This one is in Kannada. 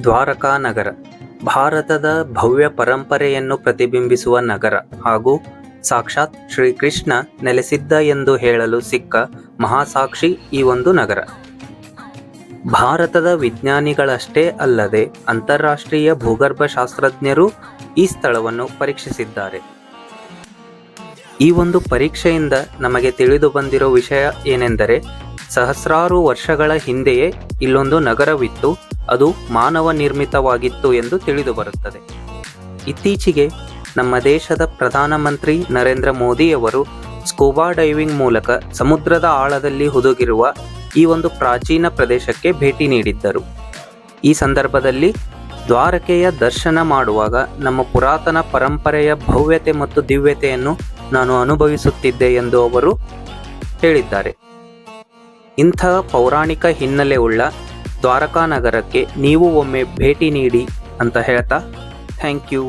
ದ್ವಾರಕಾ ನಗರ. ಭಾರತದ ಭವ್ಯ ಪರಂಪರೆಯನ್ನು ಪ್ರತಿಬಿಂಬಿಸುವ ನಗರ ಹಾಗೂ ಸಾಕ್ಷಾತ್ ಶ್ರೀಕೃಷ್ಣ ನೆಲೆಸಿದ್ದ ಎಂದು ಹೇಳಲು ಸಿಕ್ಕ ಮಹಾಸಾಕ್ಷಿ ಈ ಒಂದು ನಗರ. ಭಾರತದ ವಿಜ್ಞಾನಿಗಳಷ್ಟೇ ಅಲ್ಲದೆ ಅಂತಾರಾಷ್ಟ್ರೀಯ ಭೂಗರ್ಭ ಶಾಸ್ತ್ರಜ್ಞರು ಈ ಸ್ಥಳವನ್ನು ಪರೀಕ್ಷಿಸಿದ್ದಾರೆ. ಈ ಒಂದು ಪರೀಕ್ಷೆಯಿಂದ ನಮಗೆ ತಿಳಿದು ಬಂದಿರೋ ವಿಷಯ ಏನೆಂದರೆ, ಸಹಸ್ರಾರು ವರ್ಷಗಳ ಹಿಂದೆಯೇ ಇಲ್ಲೊಂದು ನಗರವಿತ್ತು. ಅದು ಮಾನವ ನಿರ್ಮಿತವಾಗಿತ್ತು ಎಂದು ತಿಳಿದು ಬರುತ್ತದೆ. ಇತ್ತೀಚೆಗೆ ನಮ್ಮ ದೇಶದ ಪ್ರಧಾನಮಂತ್ರಿ ನರೇಂದ್ರ ಮೋದಿಯವರು ಸ್ಕೂಬಾ ಡೈವಿಂಗ್ ಮೂಲಕ ಸಮುದ್ರದ ಆಳದಲ್ಲಿ ಹುದುಗಿರುವ ಈ ಒಂದು ಪ್ರಾಚೀನ ಪ್ರದೇಶಕ್ಕೆ ಭೇಟಿ ನೀಡಿದ್ದರು. ಈ ಸಂದರ್ಭದಲ್ಲಿ ದ್ವಾರಕೆಯ ದರ್ಶನ ಮಾಡುವಾಗ ನಮ್ಮ ಪುರಾತನ ಪರಂಪರೆಯ ಭವ್ಯತೆ ಮತ್ತು ದಿವ್ಯತೆಯನ್ನು ನಾನು ಅನುಭವಿಸುತ್ತಿದ್ದೆ ಎಂದು ಅವರು ಹೇಳಿದ್ದಾರೆ. ಇಂತಹ ಪೌರಾಣಿಕ ಹಿನ್ನೆಲೆ ಉಳ್ಳ ದ್ವಾರಕಾ ನಗರಕ್ಕೆ ನೀವು ಒಮ್ಮೆ ಭೇಟಿ ನೀಡಿ ಅಂತ ಹೇಳ್ತಾ ಥ್ಯಾಂಕ್ ಯು